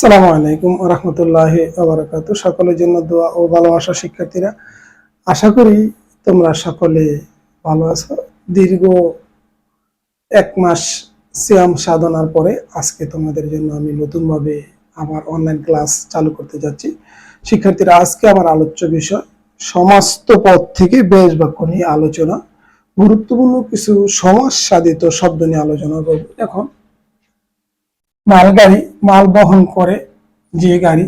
আসসালামু আলাইকুম রহমতুল্লাহ আবরাকাত সকলের জন্য দোয়া ও ভালোবাসা শিক্ষার্থীরা, আশা করি তোমরা সকলে ভালো আছো। দীর্ঘ এক মাস সিয়াম সাধনার পরে আজকে তোমাদের জন্য আমি নতুনভাবে আমার অনলাইন ক্লাস চালু করতে যাচ্ছি। শিক্ষার্থীরা, আজকে আমার আলোচ্য বিষয়, সমস্ত পদ থেকে বেশ বাক্য নিয়ে আলোচনা। গুরুত্বপূর্ণ কিছু সমাজ সাধিত শব্দ নিয়ে আলোচনা করব। এখন মালগাড়ি, মাল বহন করে যে গাড়ি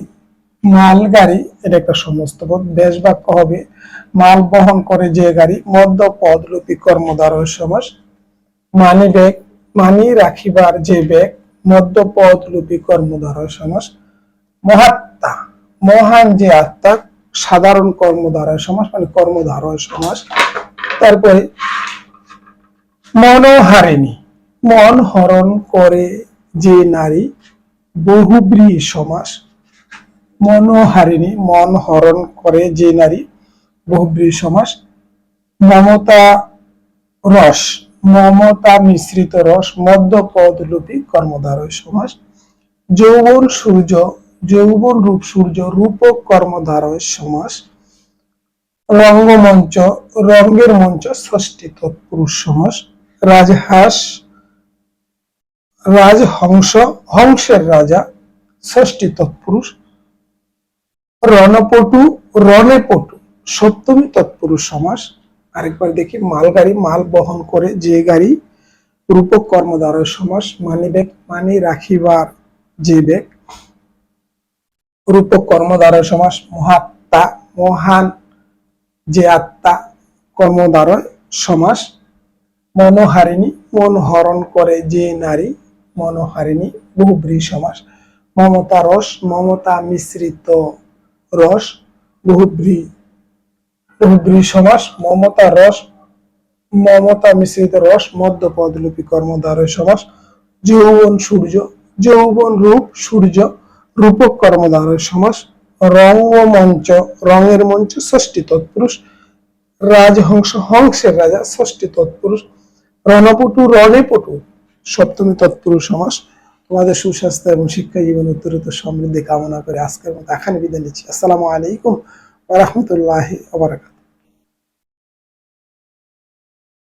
মালগাড়ি এটা একটা সমস্ত পদ বেশ বাক্য হবে, মাল বহন করে যে গাড়ি মধ্য পদরূপী কর্মধারয় সমাস। মানি ব্যাগ, মানি রাখিবার যে ব্যাগ মধ্য পদরূপী কর্মধারয় সমাস। মহাত্মা, মহান যে আত্মা, সাধারণ কর্মধারয় সমাস মানে কর্মধারয় সমাস। তারপরে মনোহারিণী মন হরণ করে যে নারী বহুব্রী সমাস, মনোহারিণী মন হরণ করে যে নারী বহুব্রী সমাস, মমতা রস, মমতা মিশ্রিত রস মধ্য পদলুপী কর্মধারয় সমাস, যৌবন সূর্য, যৌবন রূপ সূর্য রূপক কর্মধারয় সমাস, রঙ্গমঞ্চ, রঙ্গের মঞ্চ, ষষ্ঠী তৎপুরুষ সমাস, রাজহাঁস রাজহংস, হংসের রাজা, ষষ্ঠী তৎপুরুষ, রণপটু, রণেপটু, সপ্তমী তৎপুরুষ সমাস। আরেকবার দেখি মালগাড়ি মাল বহন করে যে গাড়ি রূপক কর্মধারয় সমাস, মানি ব্যাগ, মানি রাখিবার যে ব্যাগ। রূপক কর্মধারয় সমাস, মহাত্মা, মহান যে আত্মা কর্মধারয় সমাস। মনোহারিণী মন হরণ করে যে নারী মনোহারিণী, বহুব্রী সমাস। মমতা রস, মমতা মিশ্রিত রস, বহুব্রী বহুব্রী সমাস, মমতা রস, মমতা মিশ্রিত রস মধ্য পদলুপী কর্মধারয় সমাস, যৌবন সূর্য, যৌবন রূপ সূর্য, রূপক কর্মধারয় সমাস রঙ্গমঞ্চ রঙের মঞ্চ ষষ্ঠী তৎপুরুষ, রাজহংস হংসের রাজা ষষ্ঠী তৎপুরুষ, রণপটু, রণেপটু সপ্তমী তৎপুরুষ সমাস। তোমাদের সুস্বাস্থ্য এবং শিক্ষা জীবন উত্তরিত সমৃদ্ধি কামনা করে আজকের মতো এখানে বিদায় নিচ্ছি। আসসালামু আলাইকুম রহমতুল্লাহ বারাকাতুহু।